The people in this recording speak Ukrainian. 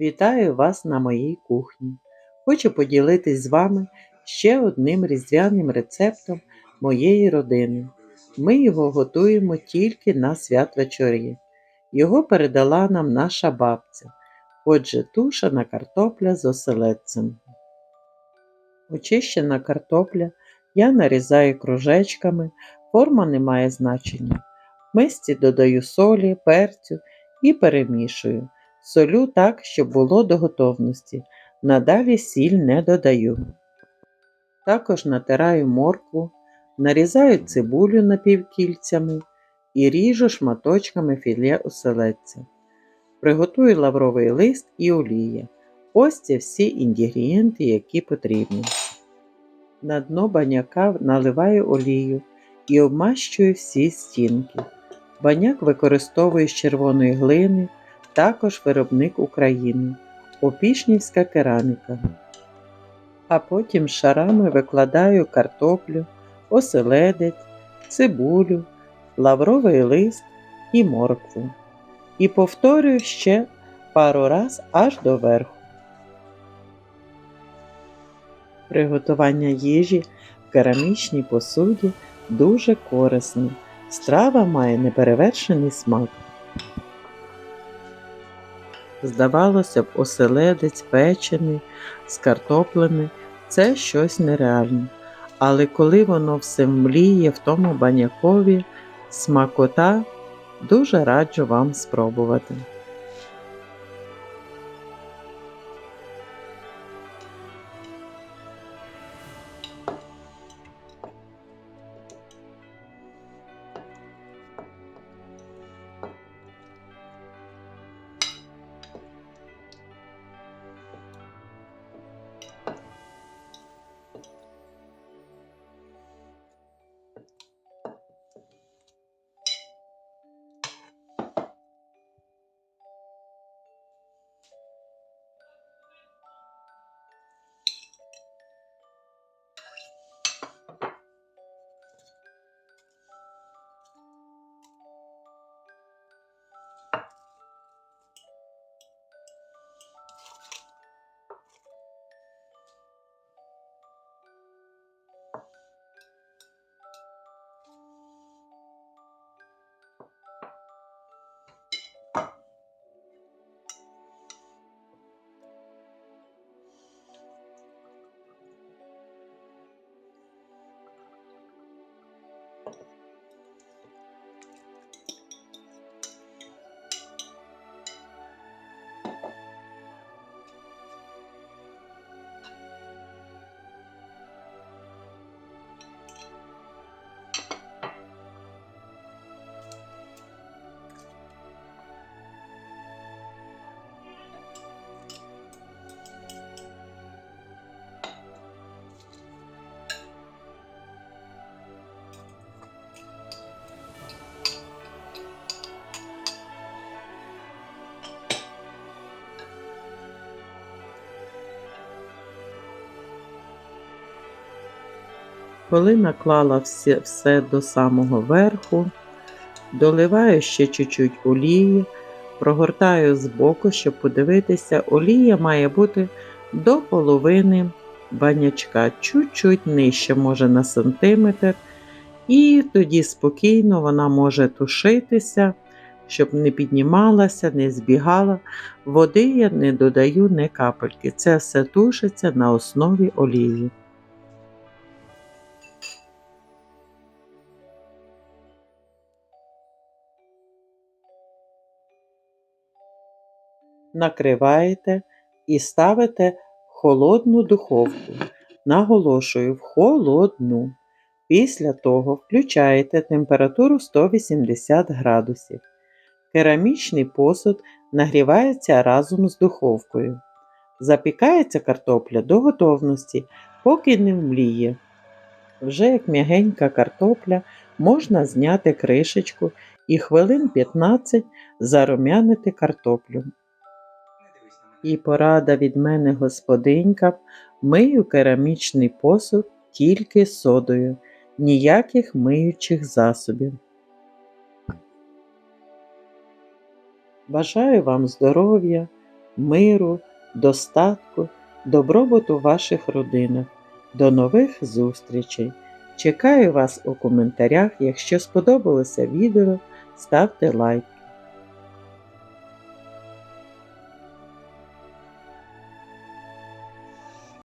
Вітаю вас на моїй кухні. Хочу поділитись з вами ще одним різдвяним рецептом моєї родини. Ми його готуємо тільки на святвечорі. Його передала нам наша бабця. Отже, тушена картопля з оселедцем. Очищена картопля я нарізаю кружечками, форма не має значення. В мисці додаю солі, перцю і перемішую. Солю так, щоб було до готовності. Надалі сіль не додаю. Також натираю моркву, нарізаю цибулю напівкільцями і ріжу шматочками філе оселедця. Приготую лавровий лист і олія. Ось це всі інгредієнти, які потрібні. На дно баняка наливаю олію і обмащую всі стінки. Баняк використовую з червоної глини, також виробник України, Опішнівська кераміка. А потім шарами викладаю картоплю, оселедець, цибулю, лавровий лист і моркву. І повторюю ще пару раз аж до верху. Приготування їжі в керамічній посуді дуже корисне. Страва має неперевершений смак. Здавалося б, оселедець печений з картоплями це щось нереальне. Але коли воно все мліє в тому банякові, смакота дуже раджу вам спробувати. Коли наклала все, все до самого верху, доливаю ще чуть-чуть олії, прогортаю з боку, щоб подивитися, олія має бути до половини банячка, чуть-чуть нижче, може на сантиметр. І тоді спокійно вона може тушитися, щоб не піднімалася, не збігала. Води я не додаю не капельки. Це все тушиться на основі олії. Накриваєте і ставите в холодну духовку. Наголошую, в холодну. Після того включаєте температуру 180 градусів. Керамічний посуд нагрівається разом з духовкою. Запікається картопля до готовності, поки не вмліє. Вже як м'ягенька картопля можна зняти кришечку і хвилин 15 зарум'янити картоплю. І порада від мене господинька, мию керамічний посуд тільки содою, ніяких миючих засобів. Бажаю вам здоров'я, миру, достатку, добробуту ваших родинах. До нових зустрічей! Чекаю вас у коментарях. Якщо сподобалося відео, ставте лайк.